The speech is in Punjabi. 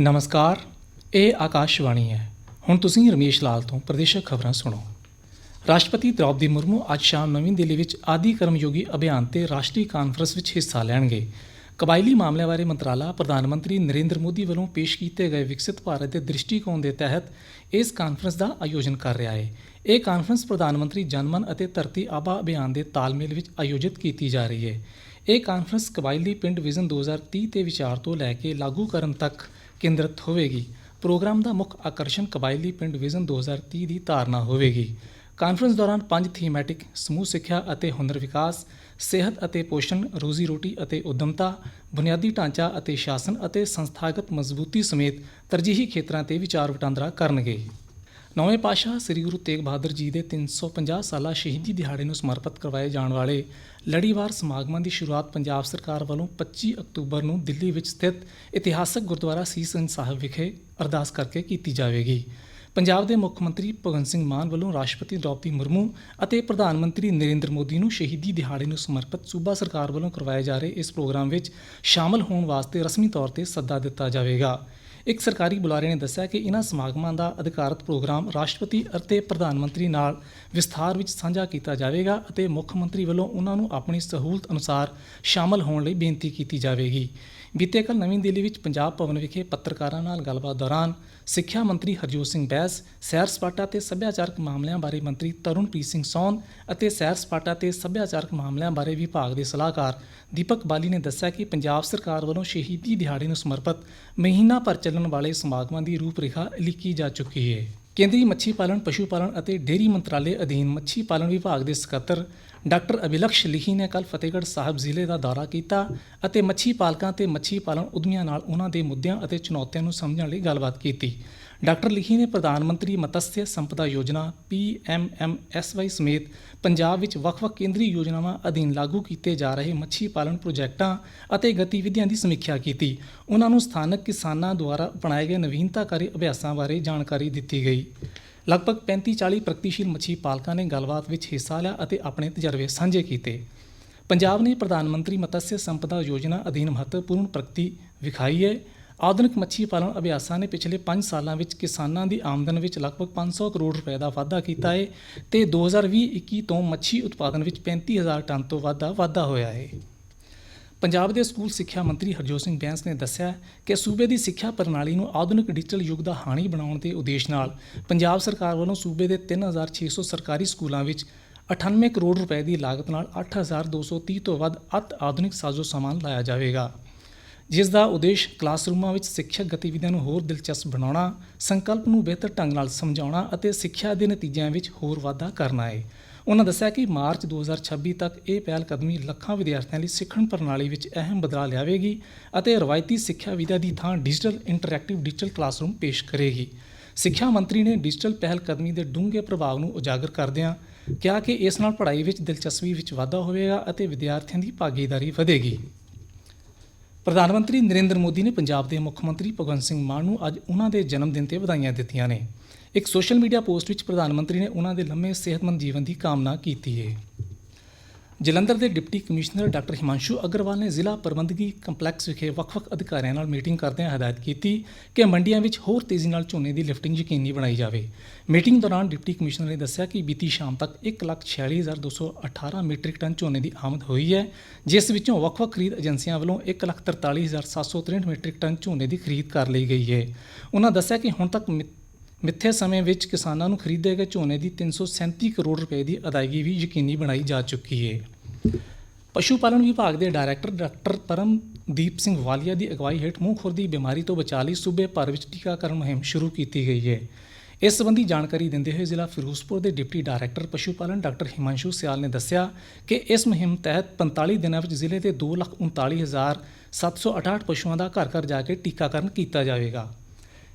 ਨਮਸਕਾਰ, ਇਹ ਆਕਾਸ਼ਵਾਣੀ ਹੈ। ਹੁਣ ਤੁਸੀਂ ਰਮੇਸ਼ ਲਾਲ ਤੋਂ ਪ੍ਰਦੇਸ਼ਕ ਖਬਰਾਂ ਸੁਣੋ। ਰਾਸ਼ਟਰਪਤੀ ਦ੍ਰੌਪਦੀ ਮੁਰਮੂ ਅੱਜ ਸ਼ਾਮ ਨਵੀਂ ਦਿੱਲੀ ਵਿੱਚ ਆਦੀ ਕਰਮਯੋਗੀ ਅਭਿਆਨ ਤੇ ਰਾਸ਼ਟਰੀ ਕਾਨਫਰੰਸ ਵਿੱਚ ਹਿੱਸਾ ਲੈਣਗੇ। ਕਬਾਇਲੀ ਮਾਮਲਿਆਂ ਬਾਰੇ ਮੰਤਰਾਲਾ ਪ੍ਰਧਾਨ ਮੰਤਰੀ ਨਰਿੰਦਰ ਮੋਦੀ ਵੱਲੋਂ ਪੇਸ਼ ਕੀਤੇ ਗਏ ਵਿਕਸਿਤ ਭਾਰਤ ਦੇ ਦ੍ਰਿਸ਼ਟੀਕੋਣ ਦੇ ਤਹਿਤ ਇਸ ਕਾਨਫਰੰਸ ਦਾ ਆਯੋਜਨ ਕਰ ਰਿਹਾ ਹੈ। ਇਹ ਕਾਨਫਰੰਸ ਪ੍ਰਧਾਨ ਮੰਤਰੀ ਜਨਮਨ ਅਤੇ ਧਰਤੀ ਆਬਾ ਅਭਿਆਨ ਦੇ ਤਾਲਮੇਲ ਵਿੱਚ ਆਯੋਜਿਤ ਕੀਤੀ ਜਾ ਰਹੀ ਹੈ। ਇਹ ਕਾਨਫਰੰਸ ਕਬਾਇਲੀ ਪਿੰਡ ਵਿਜ਼ਨ 2030 ਤੇ ਵਿਚਾਰ ਤੋਂ ਲੈ ਕੇ ਲਾਗੂ ਕਰਨ ਤੱਕ ਕੇਂਦਰਿਤ ਹੋਵੇਗੀ। ਪ੍ਰੋਗਰਾਮ ਦਾ ਮੁੱਖ ਆਕਰਸ਼ਣ ਕਬਾਇਲੀ ਪਿੰਡ ਵਿਜ਼ਨ 2030 ਦੀ ਧਾਰਨਾ ਹੋਵੇਗੀ। ਕਾਨਫਰੰਸ ਦੌਰਾਨ ਪੰਜ ਥੀਮੈਟਿਕ ਸਮੂਹ ਸਿੱਖਿਆ ਅਤੇ ਹੁਨਰ ਵਿਕਾਸ, ਸਿਹਤ ਅਤੇ ਪੋਸ਼ਣ, ਰੋਜ਼ੀ ਰੋਟੀ ਅਤੇ ਉਦਮਤਾ, ਬੁਨਿਆਦੀ ਢਾਂਚਾ ਅਤੇ ਸ਼ਾਸਨ ਅਤੇ ਸੰਸਥਾਗਤ ਮਜ਼ਬੂਤੀ ਸਮੇਤ ਤਰਜੀਹੀ ਖੇਤਰਾਂ ਤੇ ਵਿਚਾਰ ਵਟਾਂਦਰਾ ਕਰਨਗੇ। ਨੌਵੇਂ ਪਾਤਸ਼ਾਹ ਸ੍ਰੀ ਗੁਰੂ ਤੇਗ ਬਹਾਦਰ ਜੀ ਦੇ 350 ਸਾਲਾ ਸ਼ਹੀਦੀ ਦਿਹਾੜੇ ਨੂੰ ਸਮਰਪਿਤ ਕਰਵਾਏ ਜਾਣ ਵਾਲੇ ਲੜੀਵਾਰ ਸਮਾਗਮਾਂ ਦੀ ਸ਼ੁਰੂਆਤ ਪੰਜਾਬ ਸਰਕਾਰ ਵੱਲੋਂ 25 ਅਕਤੂਬਰ ਨੂੰ ਦਿੱਲੀ ਵਿੱਚ ਸਥਿਤ ਇਤਿਹਾਸਕ ਗੁਰਦੁਆਰਾ ਸੀਸ-ਗੰਜ ਸਾਹਿਬ ਵਿਖੇ ਅਰਦਾਸ ਕਰਕੇ ਕੀਤੀ ਜਾਵੇਗੀ। ਪੰਜਾਬ ਦੇ ਮੁੱਖ ਮੰਤਰੀ ਭਗਵੰਤ ਸਿੰਘ ਮਾਨ ਵੱਲੋਂ ਰਾਸ਼ਟਰਪਤੀ ਦ੍ਰੌਪਦੀ ਮੁਰਮੂ ਅਤੇ ਪ੍ਰਧਾਨ ਮੰਤਰੀ ਨਰਿੰਦਰ ਮੋਦੀ ਨੂੰ ਸ਼ਹੀਦੀ ਦਿਹਾੜੇ ਨੂੰ ਸਮਰਪਿਤ ਸੂਬਾ ਸਰਕਾਰ ਵੱਲੋਂ ਕਰਵਾਏ ਜਾ ਰਹੇ ਇਸ ਪ੍ਰੋਗਰਾਮ ਵਿੱਚ ਸ਼ਾਮਲ ਹੋਣ ਵਾਸਤੇ ਰਸਮੀ ਤੌਰ ਤੇ ਸੱਦਾ ਦਿੱਤਾ ਜਾਵੇਗਾ। ਇੱਕ ਸਰਕਾਰੀ ਬੁਲਾਰੇ ਨੇ ਦੱਸਿਆ ਕਿ ਇਹਨਾਂ ਸਮਾਗਮਾਂ ਦਾ ਅਧਿਕਾਰਤ ਪ੍ਰੋਗਰਾਮ ਰਾਸ਼ਟਰਪਤੀ ਅਤੇ ਪ੍ਰਧਾਨ ਮੰਤਰੀ ਨਾਲ ਵਿਸਥਾਰ ਵਿੱਚ ਸਾਂਝਾ ਕੀਤਾ ਜਾਵੇਗਾ ਅਤੇ ਮੁੱਖ ਮੰਤਰੀ ਵੱਲੋਂ ਉਹਨਾਂ ਨੂੰ ਆਪਣੀ ਸਹੂਲਤ ਅਨੁਸਾਰ ਸ਼ਾਮਲ ਹੋਣ ਲਈ ਬੇਨਤੀ ਕੀਤੀ ਜਾਵੇਗੀ। ਬੀਤੇ ਕੱਲ੍ਹ ਨਵੀਂ ਦਿੱਲੀ ਵਿੱਚ ਪੰਜਾਬ ਭਵਨ ਵਿਖੇ ਪੱਤਰਕਾਰਾਂ ਨਾਲ ਗੱਲਬਾਤ ਦੌਰਾਨ ਸਿੱਖਿਆ ਮੰਤਰੀ ਹਰਜੋਤ ਸਿੰਘ ਬੈਸ, ਸੈਰ ਸਪਾਟਾ ਤੇ ਸੱਭਿਆਚਾਰਕ ਮਾਮਲਿਆਂ ਬਾਰੇ ਮੰਤਰੀ ਤਰੁਣਪ੍ਰੀਤ ਸਿੰਘ ਸੌਨ ਅਤੇ ਸੈਰ ਸਪਾਟਾ ਤੇ ਸੱਭਿਆਚਾਰਕ ਮਾਮਲਿਆਂ ਬਾਰੇ ਵਿਭਾਗ ਦੇ ਸਲਾਹਕਾਰ ਦੀਪਕ ਬਾਲੀ ਨੇ ਦੱਸਿਆ ਕਿ ਪੰਜਾਬ ਸਰਕਾਰ ਵੱਲੋਂ ਸ਼ਹੀਦੀ ਦਿਹਾੜੇ ਨੂੰ ਸਮਰਪਿਤ ਮਹੀਨਾ ਭਰ ਚੱਲਣ ਵਾਲੇ ਸਮਾਗਮਾਂ ਦੀ ਰੂਪਰੇਖਾ ਲਿਖੀ ਜਾ ਚੁੱਕੀ ਹੈ। ਕੇਂਦਰੀ ਮੱਛੀ ਪਾਲਣ, ਪਸ਼ੂ ਪਾਲਣ ਅਤੇ ਡੇਅਰੀ ਮੰਤਰਾਲੇ ਅਧੀਨ ਮੱਛੀ ਪਾਲਣ ਵਿਭਾਗ ਦੇ ਸਕੱਤਰ ਡਾਕਟਰ ਅਭਿਲਕਸ਼ ਲਿਖੀ ਨੇ ਕੱਲ ਫਤਿਹਗੜ੍ਹ ਸਾਹਿਬ ਜ਼ਿਲ੍ਹੇ ਦਾ ਦੌਰਾ ਕੀਤਾ ਅਤੇ ਮੱਛੀ ਪਾਲਕਾਂ ਤੇ ਮੱਛੀ ਪਾਲਣ ਉਦਮੀਆਂ ਨਾਲ ਉਹਨਾਂ ਦੇ ਮੁੱਦਿਆਂ ਅਤੇ ਚੁਣੌਤੀਆਂ ਨੂੰ ਸਮਝਣ ਲਈ ਗੱਲਬਾਤ ਕੀਤੀ। ਡਾਕਟਰ ਲਿਖੀ ਨੇ ਪ੍ਰਧਾਨ ਮੰਤਰੀ ਮਤਸਯ ਸੰਪਦਾ ਯੋਜਨਾ ਪੀਐਮਐਮਐਸਵਾਈ ਸਮੇਤ ਪੰਜਾਬ ਵਿੱਚ ਵੱਖ-ਵੱਖ ਕੇਂਦਰੀ ਯੋਜਨਾਵਾਂ ਅਧੀਨ ਲਾਗੂ ਕੀਤੇ ਜਾ ਰਹੇ ਮੱਛੀ ਪਾਲਣ ਪ੍ਰੋਜੈਕਟਾਂ ਅਤੇ ਗਤੀਵਿਧੀਆਂ ਦੀ ਸਮੀਖਿਆ ਕੀਤੀ। ਉਹਨਾਂ ਨੂੰ ਸਥਾਨਕ ਕਿਸਾਨਾਂ ਦੁਆਰਾ ਅਪਣਾਏ ਗਏ ਨਵੀਨਤਾਕਾਰੀ ਅਭਿਆਸਾਂ ਬਾਰੇ ਜਾਣਕਾਰੀ ਦਿੱਤੀ ਗਈ। ਲਗਭਗ 35-40 ਪ੍ਰਗਤੀਸ਼ੀਲ ਮੱਛੀ ਪਾਲਕਾਂ ਨੇ ਗੱਲਬਾਤ ਵਿੱਚ ਹਿੱਸਾ ਲਿਆ ਅਤੇ ਆਪਣੇ ਤਜਰਬੇ ਸਾਂਝੇ ਕੀਤੇ। ਪੰਜਾਬ ਨੇ ਪ੍ਰਧਾਨ ਮੰਤਰੀ ਮਤਸਯ ਸੰਪਦਾ ਯੋਜਨਾ ਅਧੀਨ ਮਹੱਤਵਪੂਰਨ ਪ੍ਰਗਤੀ ਵਿਖਾਈ ਹੈ। ਆਧੁਨਿਕ ਮੱਛੀ ਪਾਲਣ ਅਭਿਆਸਾਂ ਨੇ ਪਿਛਲੇ 5 ਸਾਲਾਂ ਵਿੱਚ ਕਿਸਾਨਾਂ ਦੀ ਆਮਦਨ ਵਿੱਚ ਲਗਭਗ 500 ਕਰੋੜ ਰੁਪਏ ਦਾ ਵਾਧਾ ਕੀਤਾ ਹੈ ਤੇ 2020-21 ਤੋਂ ਮੱਛੀ ਉਤਪਾਦਨ ਵਿੱਚ 35000 ਟਨ ਤੋਂ ਵੱਧ ਦਾ ਵਾਧਾ ਹੋਇਆ ਹੈ। ਪੰਜਾਬ ਦੇ ਸਕੂਲ ਸਿੱਖਿਆ ਮੰਤਰੀ ਹਰਜੋਤ ਸਿੰਘ ਬੈਂਸ ਨੇ ਦੱਸਿਆ ਕਿ ਸੂਬੇ ਦੀ ਸਿੱਖਿਆ ਪ੍ਰਣਾਲੀ ਨੂੰ ਆਧੁਨਿਕ ਡਿਜੀਟਲ ਯੁੱਗ ਦਾ ਹਾਣੀ ਬਣਾਉਣ ਦੇ ਉਦੇਸ਼ ਨਾਲ ਪੰਜਾਬ ਸਰਕਾਰ ਵੱਲੋਂ ਸੂਬੇ ਦੇ 3600 ਸਰਕਾਰੀ ਸਕੂਲਾਂ ਵਿੱਚ 98 ਕਰੋੜ ਰੁਪਏ ਦੀ ਲਾਗਤ ਨਾਲ 8230 ਤੋਂ ਵੱਧ ਅਤ ਆਧੁਨਿਕ ਸਾਜ਼ੋ ਸਾਮਾਨ ਲਾਇਆ ਜਾਵੇਗਾ, ਜਿਸ ਦਾ ਉਦੇਸ਼ ਕਲਾਸਰੂਮਾਂ ਵਿੱਚ ਸਿੱਖਿਅਕ ਗਤੀਵਿਧੀਆਂ ਨੂੰ ਹੋਰ ਦਿਲਚਸਪ ਬਣਾਉਣਾ, ਸੰਕਲਪ ਨੂੰ ਬਿਹਤਰ ਢੰਗ ਨਾਲ ਸਮਝਾਉਣਾ ਅਤੇ ਸਿੱਖਿਆ ਦੇ ਨਤੀਜਿਆਂ ਵਿੱਚ ਹੋਰ ਵਾਧਾ ਕਰਨਾ ਹੈ। ਉਹਨਾਂ ਦੱਸਿਆ ਕਿ ਮਾਰਚ 2026 ਤੱਕ ਇਹ ਪਹਿਲ ਕਦਮੀ ਲੱਖਾਂ ਵਿਦਿਆਰਥੀਆਂ ਲਈ ਸਿੱਖਣ ਪ੍ਰਣਾਲੀ ਵਿੱਚ ਅਹਿਮ ਬਦਲਾਅ ਲਿਆਵੇਗੀ ਅਤੇ ਰਵਾਇਤੀ ਸਿੱਖਿਆ ਵਿਧਾ ਦੀ ਥਾਂ ਡਿਜੀਟਲ ਇੰਟਰੈਕਟਿਵ ਡਿਜੀਟਲ ਕਲਾਸਰੂਮ ਪੇਸ਼ ਕਰੇਗੀ। ਸਿੱਖਿਆ ਮੰਤਰੀ ਨੇ ਡਿਜੀਟਲ ਪਹਿਲ ਕਦਮੀ ਦੇ ਡੂੰਘੇ ਪ੍ਰਭਾਵ ਨੂੰ ਉਜਾਗਰ ਕਰਦਿਆਂ ਕਿਹਾ ਕਿ ਇਸ ਨਾਲ ਪੜ੍ਹਾਈ ਵਿੱਚ ਦਿਲਚਸਪੀ ਵਿੱਚ ਵਾਧਾ ਹੋਵੇਗਾ ਅਤੇ ਵਿਦਿਆਰਥੀਆਂ ਦੀ ਭਾਗੀਦਾਰੀ ਵਧੇਗੀ। ਪ੍ਰਧਾਨ ਮੰਤਰੀ ਨਰਿੰਦਰ ਮੋਦੀ ਨੇ ਪੰਜਾਬ ਦੇ ਮੁੱਖ ਮੰਤਰੀ ਭਗਵੰਤ ਸਿੰਘ ਮਾਨ ਨੂੰ ਅੱਜ ਉਹਨਾਂ ਦੇ ਜਨਮ ਦਿਨ ਤੇ ਵਧਾਈਆਂ ਦਿੱਤੀਆਂ ਨੇ। ਇੱਕ ਸੋਸ਼ਲ ਮੀਡੀਆ ਪੋਸਟ ਵਿੱਚ ਪ੍ਰਧਾਨ ਮੰਤਰੀ ਨੇ ਉਹਨਾਂ ਦੇ ਲੰਮੇ ਸਿਹਤਮੰਦ ਜੀਵਨ ਦੀ ਕਾਮਨਾ ਕੀਤੀ ਹੈ। ਜਲੰਧਰ ਦੇ deputy commissioner doctor Himanshu Agarwal ਨੇ ਜ਼ਿਲ੍ਹਾ ਪ੍ਰਬੰਧਕੀ ਕੰਪਲੈਕਸ ਵਿਖੇ ਵੱਖ-ਵੱਖ ਅਧਿਕਾਰੀਆਂ ਨਾਲ ਮੀਟਿੰਗ ਕਰਦਿਆਂ ਹਦਾਇਤ ਕੀਤੀ ਕਿ ਮੰਡੀਆਂ ਵਿੱਚ ਹੋਰ ਤੇਜ਼ੀ ਨਾਲ ਝੋਨੇ ਦੀ ਲਿਫਟਿੰਗ ਯਕੀਨੀ ਬਣਾਈ ਜਾਵੇ। ਮੀਟਿੰਗ ਦੌਰਾਨ ਡਿਪਟੀ ਕਮਿਸ਼ਨਰ ਨੇ ਦੱਸਿਆ ਕਿ ਬੀਤੀ ਸ਼ਾਮ ਤੱਕ 146218 ਮੀਟ੍ਰਿਕ ਟਨ ਝੋਨੇ ਦੀ ਆਮਦ ਹੋਈ ਹੈ, ਜਿਸ ਵਿੱਚੋਂ ਵੱਖ-ਵੱਖ ਖਰੀਦ ਏਜੰਸੀਆਂ ਵੱਲੋਂ 143763 ਮੀਟ੍ਰਿਕ ਟਨ ਝੋਨੇ ਦੀ ਖਰੀਦ ਕਰ ਲਈ ਗਈ ਹੈ। ਉਹਨਾਂ ਦੱਸਿਆ ਕਿ ਹੁਣ ਤੱਕ ਮਿ- ਮਿੱਥੇ ਸਮੇਂ ਵਿੱਚ ਕਿਸਾਨਾਂ ਨੂੰ ਖਰੀਦੇ ਗਏ ਝੋਨੇ ਦੀ 337 ਕਰੋੜ ਰੁਪਏ ਦੀ ਅਦਾਇਗੀ ਵੀ ਯਕੀਨੀ ਬਣਾਈ ਜਾ ਚੁੱਕੀ ਹੈ ਪਸ਼ੂ ਪਾਲਣ ਵਿਭਾਗ ਦੇ ਡਾਇਰੈਕਟਰ ਡਾਕਟਰ ਪਰਮਦੀਪ ਸਿੰਘ ਵਾਲੀਆ ਦੀ ਅਗਵਾਈ ਹੇਠ ਮੂੰਹ ਖੁਰ ਦੀ ਬਿਮਾਰੀ ਤੋਂ ਬਚਾਅ ਲਈ ਸੂਬੇ ਭਰ ਵਿੱਚ ਟੀਕਾਕਰਨ ਮੁਹਿੰਮ ਸ਼ੁਰੂ ਕੀਤੀ ਗਈ ਹੈ ਇਸ ਸੰਬੰਧੀ ਜਾਣਕਾਰੀ ਦਿੰਦੇ ਹੋਏ ਜ਼ਿਲ੍ਹਾ ਫਿਰੋਜ਼ਪੁਰ ਦੇ ਡਿਪਟੀ ਡਾਇਰੈਕਟਰ ਪਸ਼ੂ ਪਾਲਣ ਡਾਕਟਰ ਹਿਮਾਂਸ਼ੂ ਸਿਆਲ ਨੇ ਦੱਸਿਆ ਕਿ ਇਸ ਮੁਹਿੰਮ ਤਹਿਤ 45 ਦਿਨਾਂ ਵਿੱਚ ਜ਼ਿਲ੍ਹੇ ਦੇ 239768 ਪਸ਼ੂਆਂ ਦਾ ਘਰ ਘਰ ਜਾ ਕੇ ਟੀਕਾਕਰਨ ਕੀਤਾ ਜਾਵੇਗਾ।